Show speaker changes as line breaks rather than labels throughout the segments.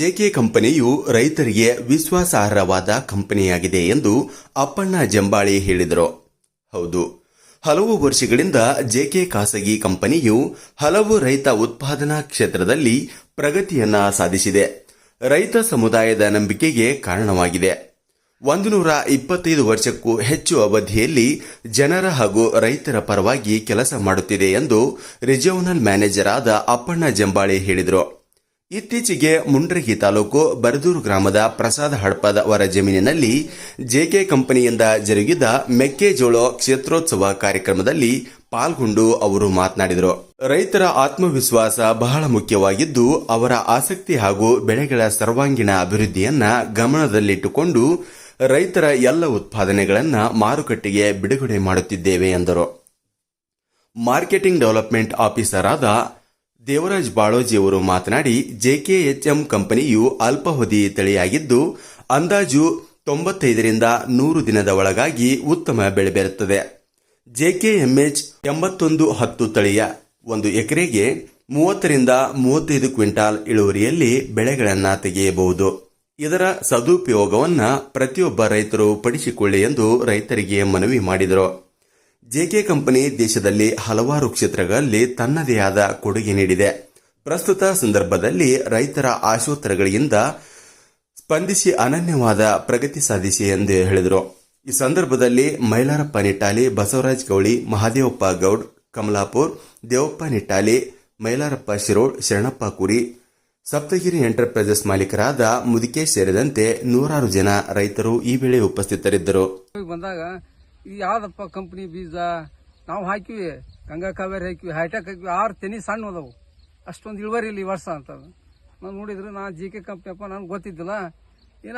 JK ಕಂಪನಿಯು ರೈತರಿಗೆ ವಿಶ್ವಾಸಾರ್ಹವಾದ ಕಂಪನಿಯಾಗಿದೆ ಎಂದು ಅಪ್ಪಣ್ಣ ಜಂಬಾಳಿ ಹೇಳಿದರು. ಹೌದು. ಹಲವು ವರ್ಷಗಳಿಂದ ಜೆಕೆ ಖಾಸಗಿ ಕಂಪನಿಯು ಹಲವು ರೈತ ಉತ್ಪಾದನಾ ಕ್ಷೇತ್ರದಲ್ಲಿ ಪ್ರಗತಿಯನ್ನ ಸಾಧಿಸಿದೆ. ರೈತ ಸಮುದಾಯದ ನಂಬಿಕೆಗೆ ಕಾರಣವಾಗಿದೆ. ಒಂದು ನೂರ ಇಪ್ಪತ್ತೈದು ವರ್ಷಕ್ಕೂ ಹೆಚ್ಚು ಅವಧಿಯಲ್ಲಿ ಜನರ ಹಾಗೂ ರೈತರ ಪರವಾಗಿ ಕೆಲಸ ಮಾಡುತ್ತಿದೆ ಎಂದು ರಿಜಿಯೋನಲ್ ಮ್ಯಾನೇಜರ್ ಆದ ಅಪ್ಪಣ್ಣ ಜಂಬಾಳಿ ಹೇಳಿದರು. ಇತ್ತೀಚೆಗೆ ಮುಂಡ್ರಗಿ ತಾಲೂಕು ಬರದೂರು ಗ್ರಾಮದ ಪ್ರಸಾದ ಹಡ್ಪದ ಅವರ ಜಮೀನಿನಲ್ಲಿ ಜೆಕೆ ಕಂಪನಿಯಿಂದ ಜರುಗಿದ ಮೆಕ್ಕೆಜೋಳ ಕ್ಷೇತ್ರೋತ್ಸವ ಕಾರ್ಯಕ್ರಮದಲ್ಲಿ ಪಾಲ್ಗೊಂಡು ಅವರು ಮಾತನಾಡಿದರು. ರೈತರ ಆತ್ಮವಿಶ್ವಾಸ ಬಹಳ ಮುಖ್ಯವಾಗಿದ್ದು, ಅವರ ಆಸಕ್ತಿ ಹಾಗೂ ಬೆಳೆಗಳ ಸರ್ವಾಂಗೀಣ ಅಭಿವೃದ್ಧಿಯನ್ನ ಗಮನದಲ್ಲಿಟ್ಟುಕೊಂಡು ರೈತರ ಎಲ್ಲ ಉತ್ಪಾದನೆಗಳನ್ನ ಮಾರುಕಟ್ಟೆಗೆ ಬಿಡುಗಡೆ ಮಾಡುತ್ತಿದ್ದೇವೆ ಎಂದರು. ಮಾರ್ಕೆಟಿಂಗ್ ಡೆವಲಪ್ಮೆಂಟ್ ಆಫೀಸರ್ ಆದ ದೇವರಾಜ್ ಬಾಳೋಜಿ ಅವರು ಮಾತನಾಡಿ ಜೆಕೆಎಚ್ಎಂ ಕಂಪನಿಯು ಅಲ್ಪಾವಧಿ ತಳಿಯಾಗಿದ್ದು, ಅಂದಾಜು ತೊಂಬತ್ತೈದರಿಂದ ನೂರು ದಿನದ ಒಳಗಾಗಿ ಉತ್ತಮ ಬೆಳೆ ಬರುತ್ತದೆ ಜೆಕೆಎಂಎಚ್ ಎಂಬತ್ತೊಂದು ಹತ್ತು ತಳಿಯ ಒಂದು ಎಕರೆಗೆ ಮೂವತ್ತರಿಂದ ಮೂವತ್ತೈದು ಕ್ವಿಂಟಾಲ್ ಇಳುವರಿಯಲ್ಲಿ ಬೆಳೆಗಳನ್ನು ತೆಗೆಯಬಹುದು. ಇದರ ಸದುಪಯೋಗವನ್ನು ಪ್ರತಿಯೊಬ್ಬ ರೈತರು ಪಡಿಸಿಕೊಳ್ಳಿ ಎಂದು ರೈತರಿಗೆ ಮನವಿ ಮಾಡಿದರು. ಜೆಕೆ ಕಂಪನಿ ದೇಶದಲ್ಲಿ ಹಲವಾರು ಕ್ಷೇತ್ರಗಳಲ್ಲಿ ತನ್ನದೇ ಆದ ಕೊಡುಗೆ ನೀಡಿದೆ. ಪ್ರಸ್ತುತ ಸಂದರ್ಭದಲ್ಲಿ ರೈತರ ಆಶೋತ್ತರಗಳಿಂದ ಸ್ಪಂದಿಸಿ ಅನನ್ಯವಾದ ಪ್ರಗತಿ ಸಾಧಿಸಿ ಎಂದು ಹೇಳಿದರು. ಈ ಸಂದರ್ಭದಲ್ಲಿ ಮೈಲಾರಪ್ಪ ನಿಟ್ಟಾಲಿ, ಬಸವರಾಜ್ ಗೌಳಿ, ಮಹಾದೇವಪ್ಪ ಗೌಡ್, ಕಮಲಾಪುರ್, ದೇವಪ್ಪ ನಿಟ್ಟಾಲಿ, ಮೈಲಾರಪ್ಪ ಶಿರೋಡ್ ಶರಣಪ್ಪ ಕುರಿ, ಸಪ್ತಗಿರಿ ಎಂಟರ್ಪ್ರೈಸಸ್ ಮಾಲೀಕರಾದ ಮುದಿಕೇಶ್ ಸೇರಿದಂತೆ ನೂರಾರು ಜನ ರೈತರು ಈ ವೇಳೆ ಉಪಸ್ಥಿತರಿದ್ದರು.
ಬಂದಾಗ ಇದು ಯಾವ್ದಪ್ಪ ಕಂಪ್ನಿ ಬೀಜ? ನಾವು ಹಾಕಿವಿ ಗಂಗಾ ಕಾವೇರಿ ಹಾಕಿವಿ ಹೈಟೆಕ್ ಹಾಕಿವಿ ಆರು ತೆನಿ ಸಣ್ಣ ಅದಾವು. ಅಷ್ಟೊಂದು ಇಳುವರಿ ಇಲ್ಲಿ ಈ ವರ್ಷ ಅಂತ. ನಾನು ನೋಡಿದ್ರೆ ನಾ ಜಿ ಕೆ ಕಂಪ್ನಿ ಅಪ್ಪ ನನಗೆ ಗೊತ್ತಿದ್ದಿಲ್ಲ. ಏನ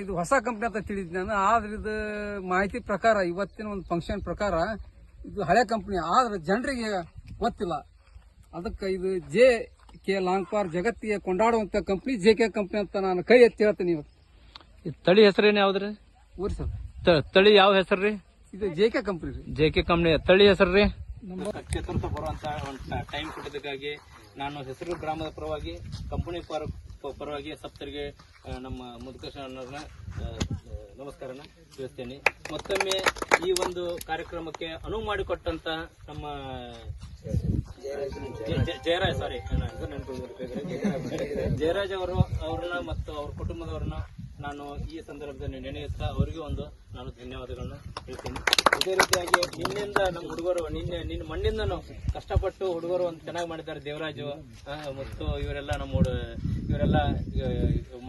ಇದು ಹೊಸ ಕಂಪ್ನಿ ಅಂತ ತಿಳಿದ್ದೆ ನಾನು. ಆದ್ರೆ ಇದು ಮಾಹಿತಿ ಪ್ರಕಾರ ಇವತ್ತಿನ ಒಂದು ಫಂಕ್ಷನ್ ಪ್ರಕಾರ ಇದು ಹಳೆ ಕಂಪ್ನಿ ಆದ್ರೆ ಜನರಿಗೆ ಗೊತ್ತಿಲ್ಲ. ಅದಕ್ಕೆ ಇದು ಜೆ ಕೆ ಲಾಂಗ್ಪಾರ್ ಜಗತ್ತಿಗೆ ಕೊಂಡಾಡುವಂಥ ಕಂಪ್ನಿ ಜೆ ಕೆ ಕಂಪ್ನಿ ಅಂತ ನಾನು ಕೈ ಎತ್ತಿ ಹೇಳ್ತೀನಿ ಇವತ್ತು.
ಈ ತಳಿ ಹೆಸರೇನು
ಊರಿ ಸರ್.
ತ- ತಳಿ ಯಾವ ಹೆಸರ್ರಿ?
ಇದು ಜೆ ಕೆ ಕಂಪ್ನಿ ರೀ.
ಜೆ ಕೆ ಕಂಪ್ನಿ ತಳಿ ಹೆಸರ್ರಿ
ಚತುರ್ಥ ಬರುವಂತ ಒಂದು ಟೈಮ್ ಕೊಟ್ಟಿದ್ದಕ್ಕಾಗಿ ನಾನು ಹೆಸರು ಗ್ರಾಮದ ಪರವಾಗಿ ಕಂಪನಿ ಪರ ಪ- ಪರವಾಗಿ ಸಪ್ತರಿಗೆ ನಮ್ಮ ಮುದುಕೃಷ್ಣ ನಮಸ್ಕಾರನ ತಿಳಿಸ್ತೇನೆ. ಮತ್ತೊಮ್ಮೆ ಈ ಒಂದು ಕಾರ್ಯಕ್ರಮಕ್ಕೆ ಅನುವು ಮಾಡಿಕೊಟ್ಟಂತ ನಮ್ಮ ಜಯ- ಜಯ- ಜಯರಾಜ್ ಸಾರಿ ಜಯರಾಜ್ ಅವರು ಅವ್ರನ್ನ ಮತ್ತು ಅವ್ರ ಕುಟುಂಬದವ್ರನ್ನ ನಾನು ಈ ಸಂದರ್ಭದಲ್ಲಿ ನೆನೆಯುತ್ತಾ ಅವರಿಗೆ ಒಂದು ನಾನು ಧನ್ಯವಾದಗಳನ್ನ ಹೇಳ್ತೀನಿ. ಇದೇ ರೀತಿಯಾಗಿ ನಿನ್ನಿಂದ ನಮ್ಮ ಹುಡುಗರು, ನಿನ್ನೆ ನಿನ್ನ ಮಣ್ಣಿಂದನು ಕಷ್ಟಪಟ್ಟು ಹುಡುಗರು ಒಂದು ಚೆನ್ನಾಗಿ ಮಾಡಿದ್ದಾರೆ ದೇವರಾಜು ಮತ್ತು ಇವರೆಲ್ಲ ನಮ್ಮ ಇವರೆಲ್ಲ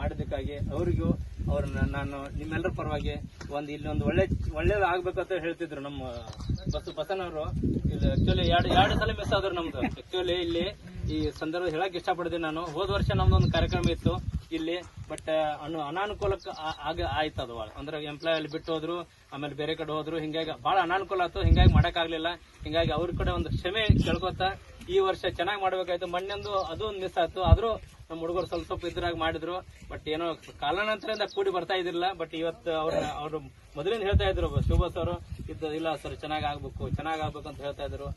ಮಾಡಿದ್ದಕ್ಕಾಗಿ ಅವರಿಗೂ ಅವ್ರನ್ನ ನಾನು ನಿಮ್ಮೆಲ್ಲರ ಪರವಾಗಿ ಒಂದು ಇಲ್ಲಿ ಒಂದು ಒಳ್ಳೆ, ಒಳ್ಳೇದು ಆಗ್ಬೇಕಂತ ಹೇಳ್ತಿದ್ರು ನಮ್ಮ ಬಸ್ ಬಸನವರು. ಇಲ್ಲಿ ಆಕ್ಚುಲಿ ಎರಡು ಎರಡು ಸಲ ಮಿಸ್ ಆದ್ರು ನಮ್ದು. ಆಕ್ಚುಲಿ ಇಲ್ಲಿ ಈ ಸಂದರ್ಭ ಹೇಳಕ್ ಇಷ್ಟಪಡ್ತೀನಿ ನಾನು. ಹೋದ ವರ್ಷ ನಮ್ದು ಒಂದು ಕಾರ್ಯಕ್ರಮ ಇತ್ತು. ಇಲ್ಲಿ ಬಟ್ ಅನು, ಅನಾನುಕೂಲಕ್ಕೆ ಆಗ ಆಯ್ತು ಅದು ಭಾಳ ಅಂದ್ರೆ ಎಂಪ್ಲಾಯ್ ಅಲ್ಲಿ ಬಿಟ್ಟು ಹೋದ್ರು, ಆಮೇಲೆ ಬೇರೆ ಕಡೆ ಹೋದ್ರು, ಹಿಂಗಾಗಿ ಬಹಳ ಅನಾನುಕೂಲ ಆಯ್ತು, ಹಿಂಗಾಗಿ ಮಾಡೋಕ್ಕಾಗಲಿಲ್ಲ. ಹಿಂಗಾಗಿ ಅವ್ರ ಕಡೆ ಒಂದು ಕ್ಷಮೆ ಕೇಳ್ಕೊತ ಈ ವರ್ಷ ಚೆನ್ನಾಗಿ ಮಾಡ್ಬೇಕಾಯ್ತು. ಮಣ್ಣೊಂದು ಅದು ಒಂದು ಮಿಸ್ ಆಯ್ತು. ಆದ್ರೂ ನಮ್ಮ ಹುಡುಗರು ಸ್ವಲ್ಪ ಸ್ವಲ್ಪ ಇದ್ರಾಗ ಮಾಡಿದ್ರು. ಬಟ್ ಏನೋ ಕಾಲಾನಂತರದಿಂದ ಕೂಡಿ ಬರ್ತಾ ಇದ್ದಿಲ್ಲ. ಬಟ್ ಇವತ್ತು ಅವ್ರ, ಅವ್ರು ಮೊದಲಿಂದ ಹೇಳ್ತಾ ಇದ್ರು, ಶುಭ ಸರ್ ಇದು ಇಲ್ಲ ಸರ್, ಚೆನ್ನಾಗಿ ಆಗ್ಬೇಕು ಚೆನ್ನಾಗಿ ಆಗ್ಬೇಕು ಅಂತ ಹೇಳ್ತಾ ಇದ್ರು.